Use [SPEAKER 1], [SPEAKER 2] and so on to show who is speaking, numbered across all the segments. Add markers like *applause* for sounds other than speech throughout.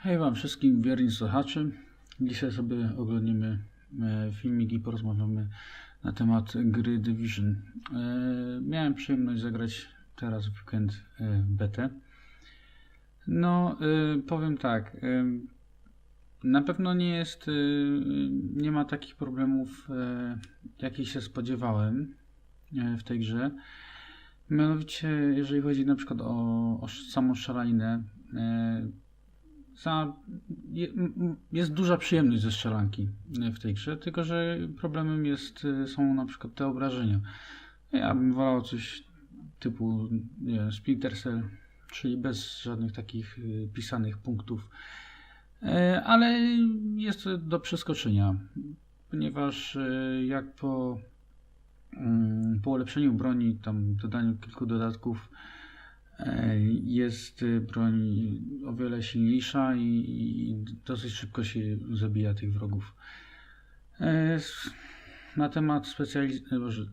[SPEAKER 1] Hej Wam wszystkim wierni słuchaczy. Dzisiaj sobie oglądamy e, filmik i porozmawiamy na temat gry Division. E, Miałem przyjemność zagrać teraz w weekend e, w betę. No, e, powiem tak. e, Na pewno nie jest, e, nie ma takich problemów, e, jakich się spodziewałem e, w tej grze. Mianowicie, jeżeli chodzi na przykład o, o samą szalaninę, jest duża przyjemność ze strzelanki e, w tej grze, tylko że problemem jest, e, są na przykład te obrażenia. Ja bym wolał coś typu nie Splinter Cell, czyli bez żadnych takich e, pisanych punktów, ale jest do przeskoczenia, ponieważ jak po, mm, po ulepszeniu broni, tam dodaniu kilku dodatków, Jest y, broń o wiele silniejsza i, i dosyć szybko się zabija tych wrogów. E, Na temat specjalizacji, może,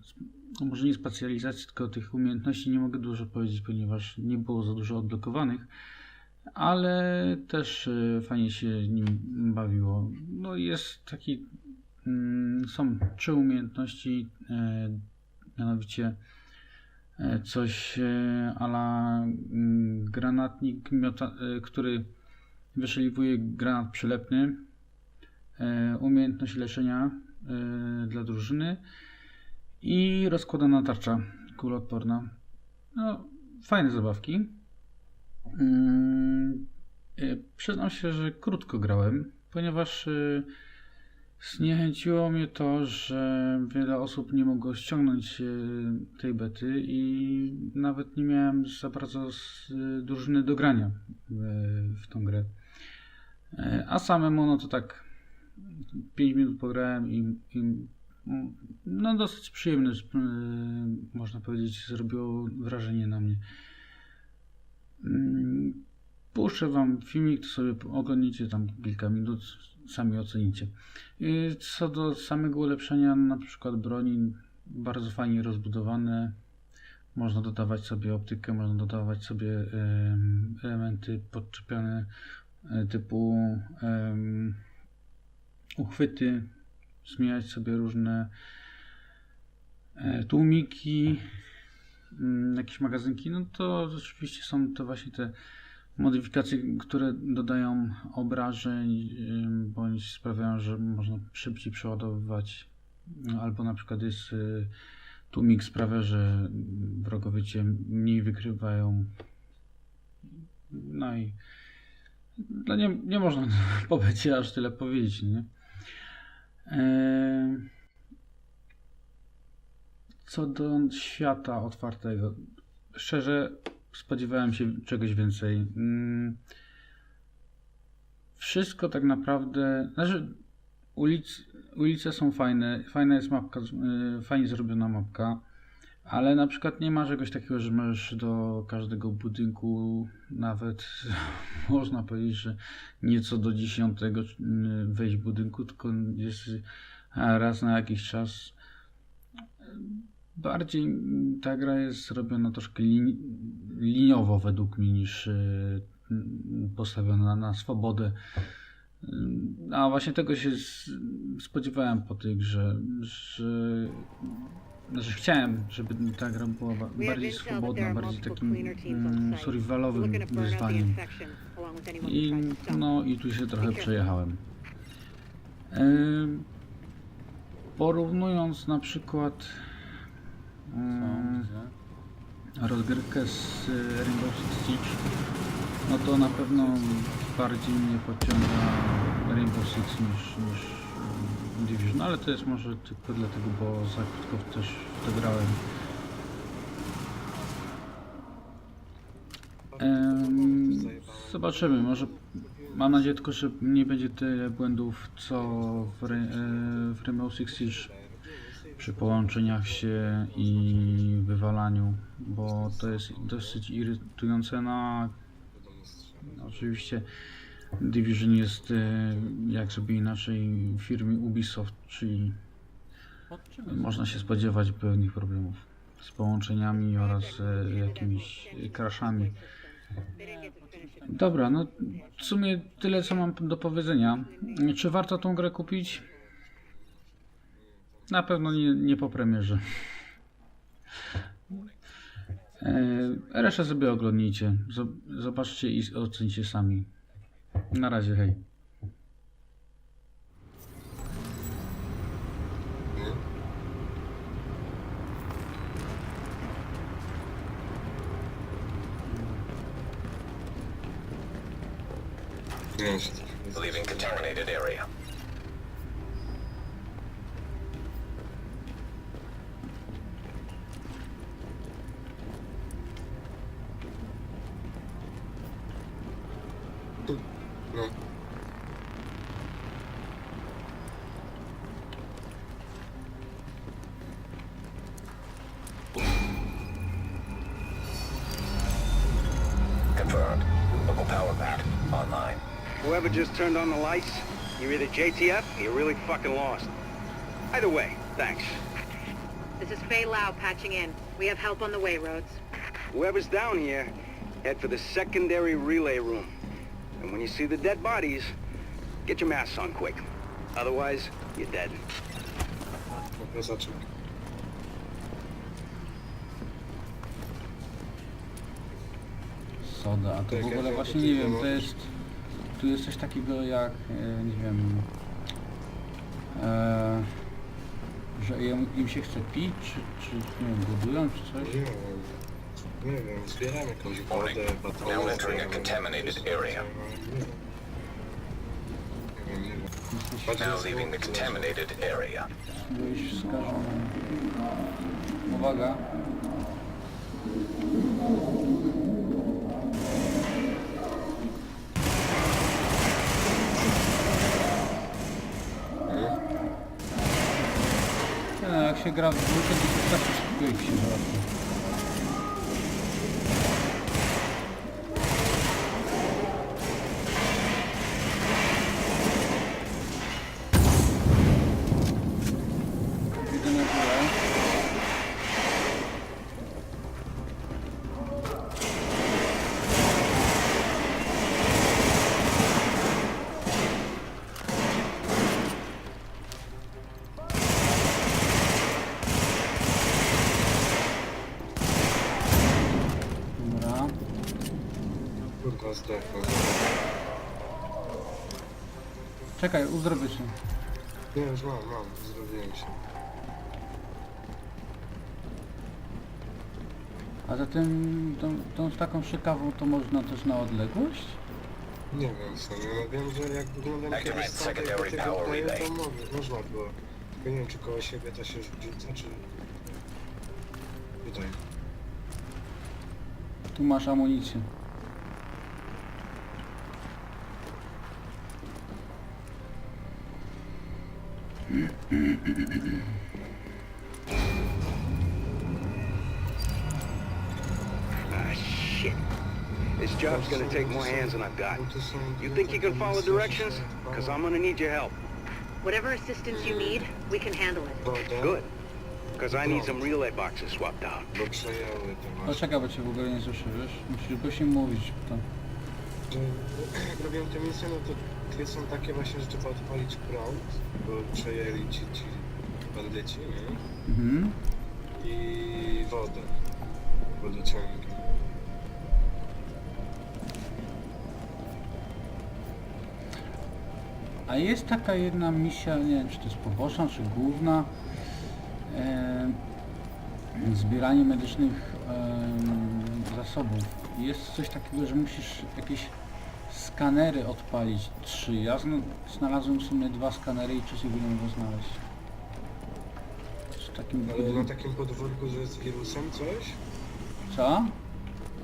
[SPEAKER 1] może nie specjalizacji, tylko tych umiejętności nie mogę dużo powiedzieć, ponieważ nie było za dużo odblokowanych, ale też e, fajnie się nim bawiło. No jest taki, mm, są trzy umiejętności, e, mianowicie e, coś e, ala mm, granatnik, miota, e, który wyszeliwuje granat przylepny, e, umiejętność leczenia e, dla drużyny i rozkładana tarcza kuloodporna. No, fajne zabawki. Mm, e, Przyznam się, że krótko grałem, ponieważ e, Zniechęciło mnie to, że wiele osób nie mogło ściągnąć e, tej bety i nawet nie miałem za bardzo e, drużyny do grania w, w tą grę. E, A samemu no to tak 5 minut pograłem i, i no dosyć przyjemne, e, można powiedzieć, zrobiło wrażenie na mnie. Mm, Puszczę wam filmik, to sobie oglądniecie tam kilka minut, sami ocenicie. Co do samego ulepszenia, na przykład broni, bardzo fajnie rozbudowane. Można dodawać sobie optykę, można dodawać sobie em, elementy podczepiane e, typu uchwyty, zmieniać sobie różne e, tłumiki, mm, jakieś magazynki. No to oczywiście są to właśnie te modyfikacje, które dodają obrażeń bądź sprawiają, że można szybciej przeładowywać. No, Albo na przykład jest y, tłumik sprawia, że wrogowie cię mniej wykrywają. No i no nie, nie można *laughs* po becie aż tyle powiedzieć, nie? E, Co do świata otwartego, szczerze spodziewałem się czegoś więcej. Mm, Wszystko tak naprawdę, znaczy ulic, ulice są fajne, fajna jest mapka, y, fajnie zrobiona mapka, ale na przykład nie ma czegoś takiego, że możesz do każdego budynku nawet *laughs* można powiedzieć, że nieco do dziesiątego y, wejść w budynku, tylko jest raz na jakiś czas. Bardziej ta gra jest zrobiona troszkę lini- liniowo według mnie niż y, mm, postawiona na swobodę. A właśnie tego się spodziewałem po tej grze, że znaczy chciałem, żeby ta gra była ba- bardziej swobodna, bardziej takim mm, survivalowym wyzwaniem. I, no i tu się trochę przejechałem. Porównując na przykład rozgrywkę z y, Rainbow Six Siege, no to na pewno bardziej mnie pociąga Rainbow Six niż, niż y, Division, ale to jest może tylko dlatego, bo za krótko też w to grałem. Em, zobaczymy, może mam nadzieję tylko, że nie będzie tyle błędów co w, e, w Rainbow Six Siege przy połączeniach się i wywalaniu, bo to jest dosyć irytujące. No, no oczywiście Division jest e, jak sobie inaczej w firmie Ubisoft, czyli można się spodziewać pewnych problemów z połączeniami oraz e, jakimiś crashami. Dobra, no w sumie tyle co mam do powiedzenia. Czy warto tą grę kupić? Na pewno nie, nie po premierze. E, Resztę sobie oglądnijcie. Zob- Zobaczcie i ocencie sami. Na razie, hej.
[SPEAKER 2] Leaving contaminated area.
[SPEAKER 3] No.
[SPEAKER 2] Confirmed. Local power pack online.
[SPEAKER 4] Whoever just turned on the lights, you're either JTF or you're really fucking lost. Either way, thanks.
[SPEAKER 5] This is Faye Lau patching in. We have help on the way, Rhodes.
[SPEAKER 4] Whoever's down here, head for the secondary relay room. And when you see the dead bodies, get your masks on quick. Otherwise, you're dead.
[SPEAKER 1] Soda, a to
[SPEAKER 3] Tak,
[SPEAKER 1] w ogóle właśnie nie wiem, to jest... Tu jest coś takiego jak, e, nie wiem... E, że im, im się chce pić, czy, czy nie wiem, budują, czy coś?
[SPEAKER 3] Nie wiem. Nie wiem, zbieram jakąś wodę, baterię.
[SPEAKER 2] Now entering a contaminated area.
[SPEAKER 3] Nie wiem, nie wiem.
[SPEAKER 1] Jesteś
[SPEAKER 3] Bardziej
[SPEAKER 2] Now
[SPEAKER 3] jest
[SPEAKER 2] leaving the
[SPEAKER 3] było-
[SPEAKER 2] contaminated area.
[SPEAKER 1] byłeś skażony. Uwaga. Nie no, jak się gra w dwójkę, to się strasznie szybko ich się załatwia. Idę na górę. Dobra.
[SPEAKER 3] Kurwa, zdechłem.
[SPEAKER 1] Czekaj, uzdrowię się.
[SPEAKER 3] Nie, już mam, mam, zrobiłem się.
[SPEAKER 1] A za tym, tą, tą taką szykawą to można też na odległość?
[SPEAKER 3] Nie wiem co, no wiem, że jak wyglądam kiedyś tego
[SPEAKER 2] power
[SPEAKER 3] daję, to mo- można było. Tylko nie wiem, czy koło siebie to się rzuca, czy... Tutaj.
[SPEAKER 1] Tu masz amunicję.
[SPEAKER 4] Ah, shit. This job's gonna take more hands than I've got.
[SPEAKER 3] Bo to są-
[SPEAKER 4] You think you can follow directions? Because I'm gonna need your help.
[SPEAKER 5] Whatever assistance you need, we can handle it.
[SPEAKER 3] Wodę,
[SPEAKER 4] Good. Because I need some relay boxes swapped out.
[SPEAKER 3] bo przejęły te
[SPEAKER 1] O
[SPEAKER 3] masz.
[SPEAKER 1] czekaj, bo cię w ogóle nie słyszę, wiesz? Musisz głośniej mówić. *clears throat* To...
[SPEAKER 3] Jak robiłem te misje, no to dwie są takie właśnie, że trzeba odpalić prąd, bo przejęli ci, ci bandyci, nie?
[SPEAKER 1] Mhm.
[SPEAKER 3] I wodę. Wodociągi.
[SPEAKER 1] A jest taka jedna misja, nie wiem czy to jest poboczna, czy główna. E, zbieranie medycznych e, zasobów. Jest coś takiego, że musisz jakieś skanery odpalić. Trzy. Ja zna, znalazłem w sumie dwa skanery i trzeciego nie mogę znaleźć. Z takim...
[SPEAKER 3] Ale na takim podwórku, z wirusem coś?
[SPEAKER 1] Co?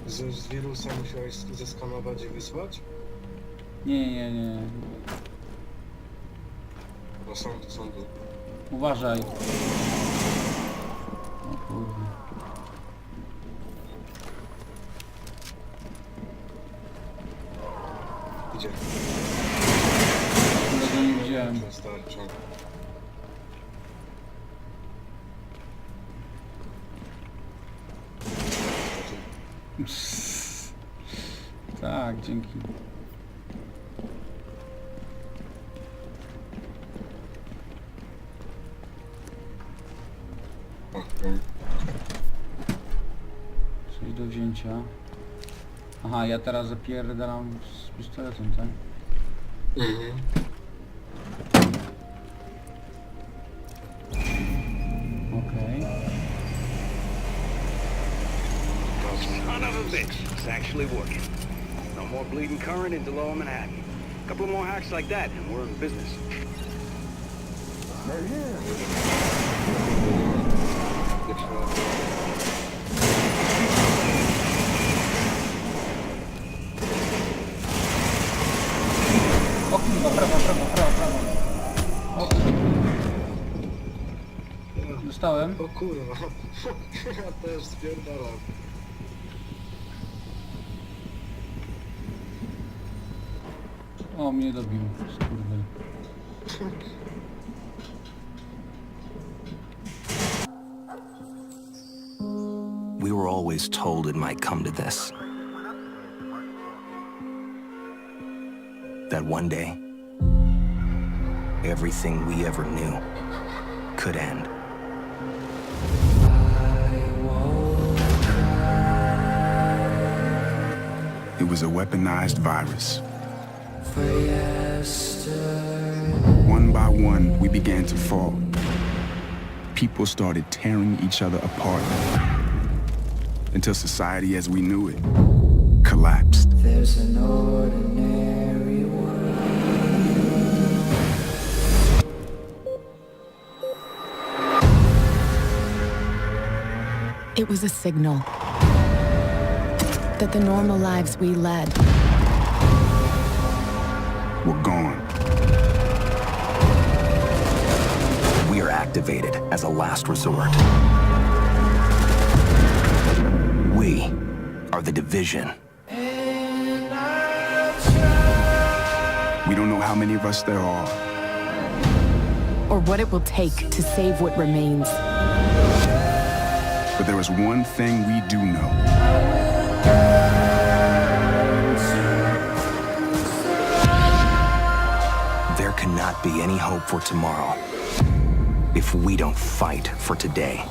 [SPEAKER 3] Z wirusem musiałeś zeskanować i wysłać?
[SPEAKER 1] Nie, nie, nie.
[SPEAKER 3] No są są tu.
[SPEAKER 1] Uważaj.
[SPEAKER 3] Idzie.
[SPEAKER 1] Którego nie widziałem.
[SPEAKER 3] Wystarczą.
[SPEAKER 1] Tak, dzięki. Coś do wzięcia. Aha, ja teraz zapierdalam z pistoletem, tak?
[SPEAKER 3] Mhm.
[SPEAKER 1] Okej.
[SPEAKER 4] Son of a bitch. It's actually working. No more bleeding current into lower Manhattan. A couple more hacks like that, and we're in business.
[SPEAKER 1] O kurwa, prawa, prawa, prawa, prawa. O kurwa. Dostałem.
[SPEAKER 3] O kurwa. *laughs* Ja też spierdalam.
[SPEAKER 1] O, mnie dobił, skurwy.
[SPEAKER 6] We were always told it might come to this. That one day, everything we ever knew could end.
[SPEAKER 7] It was a weaponized virus. One by one, we began to fall. People started tearing each other apart until society as we knew it collapsed.
[SPEAKER 8] It was a signal that the normal lives we led
[SPEAKER 7] We're gone.
[SPEAKER 6] We are activated as a last resort. We are the division.
[SPEAKER 7] We don't know how many of us there are,
[SPEAKER 8] or what it will take to save what remains.
[SPEAKER 7] But there is one thing we do know.
[SPEAKER 6] There cannot be any hope for tomorrow if we don't fight for today.